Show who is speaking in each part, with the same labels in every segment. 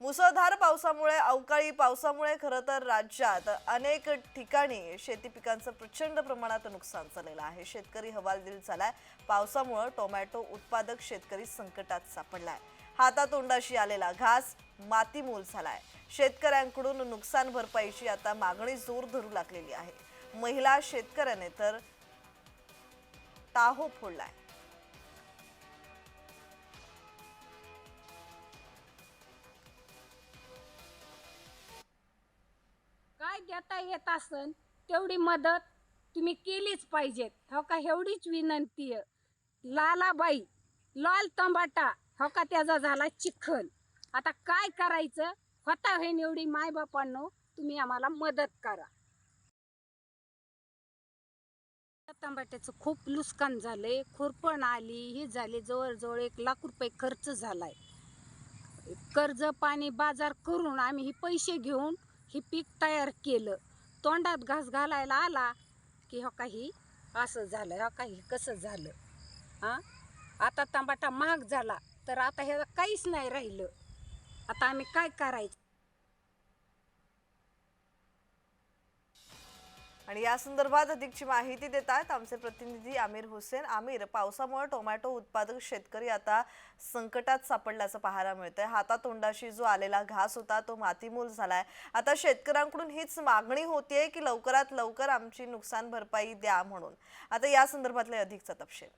Speaker 1: मुसळधार पावसामुळे अवकाळी पावसामुळे खरं तर राज्यात अनेक ठिकाणी शेती पिकांचं प्रचंड प्रमाणात नुकसान झालेलं आहे. शेतकरी हवालदिल झालाय. पावसामुळे टोमॅटो उत्पादक शेतकरी संकटात सापडलाय. हातातोंडाशी आलेला घास मातीमूल झालाय. शेतकऱ्यांकडून नुकसान भरपाईची आता मागणी जोर धरू लागलेली आहे. महिला शेतकऱ्याने तर ताहो फोडलाय.
Speaker 2: काय देता येत असन तेवढी मदत तुम्ही केलीच पाहिजेत. हो का? एवढीच विनंती आहे. लालाबाई लाल तंबाटा हो का? त्याचा झाला चिखल. आता काय करायचं? होता होईन एवढी मायबापांनो तुम्ही आम्हाला मदत करा. तंबाट्याचं खूप नुकसान झालंय. खुरपण आली ही झाली जवळजवळ एक लाख रुपये खर्च झालाय. कर्ज पाणी बाजार करून आम्ही हे पैसे घेऊन हे पीक तयार केलं. तोंडात घास घालायला आला की हो काही असं झालं हो काही कसं झालं? हां? आता टमाटा महाग झाला तर आता ह्या काहीच नाही राहिलं. आता आम्ही काय करायचं?
Speaker 1: आणि या संदर्भात अधिकची माहिती देत आहेत आमचे प्रतिनिधी आमिर हुसेन. आमिर पावसामुळे टोमॅटो उत्पादक शेतकरी आता संकटात सापडल्याचं पाहायला मिळतंय. हातातोंडाशी जो आलेला घास होता तो मातीमूल झालाय. आता शेतकऱ्यांकडून हीच मागणी होतीये की लवकरात लवकर आमची नुकसान भरपाई द्या म्हणून. आता या संदर्भातले अधिकचा तपशील.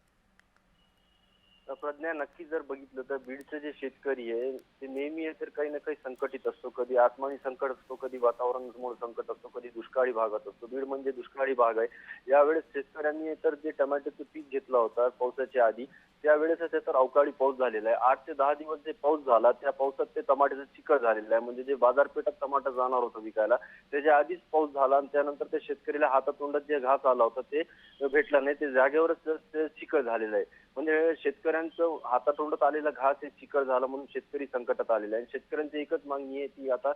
Speaker 3: प्रज्ञा नक्की जर बघितलं तर बीडचे जे शेतकरी आहे ते नेहमी तर काही ना काही संकटित असतो. कधी आसमानी संकट असतो कधी वातावरणामुळे संकट असतो कधी दुष्काळी भागात असतो. बीड म्हणजे दुष्काळी भाग आहे. यावेळेस शेतकऱ्यांनी तर जे टोमॅटोचं पीक घेतलं होतं पावसाच्या आधी त्यावेळेस ते तर अवकाळी पाऊस झालेला आहे. आठ ते दहा दिवस जे पाऊस झाला त्या पावसात ते टमाट्याचं चिकट झालेलं आहे. म्हणजे जे बाजारपेठात टमाटा जाणार होतं विकायला त्याच्या आधीच पाऊस झाला आणि त्यानंतर त्या शेतकऱ्याला हातातोंडात जे घास आला होता ते भेटला नाही. ते जागेवरच ते- ते झालेलं आहे. म्हणजे शेतकरी शेतकऱ्यांचं हातातोंडात आलेला घास हे चिखल झाला म्हणून शेतकरी संकटात आलेला आहे आणि शेतकऱ्यांची एकच मागणी आहे की आता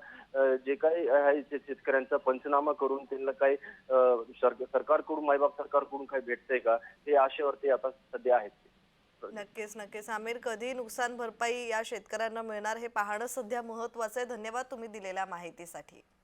Speaker 3: जे काही आहे ते शेतकऱ्यांचा पंचनामा करून त्यांना काही सरकारकडून मायबाप सरकारकडून काही भेटतंय का? हे आशेवरती आता सध्या आहेत
Speaker 1: नक्कीच नक्कीच. आमिर कधी नुकसान भरपाई या शेतकऱ्यांना मिळणार हे पाहणं सध्या महत्वाचं आहे. धन्यवाद तुम्ही दिलेल्या माहितीसाठी.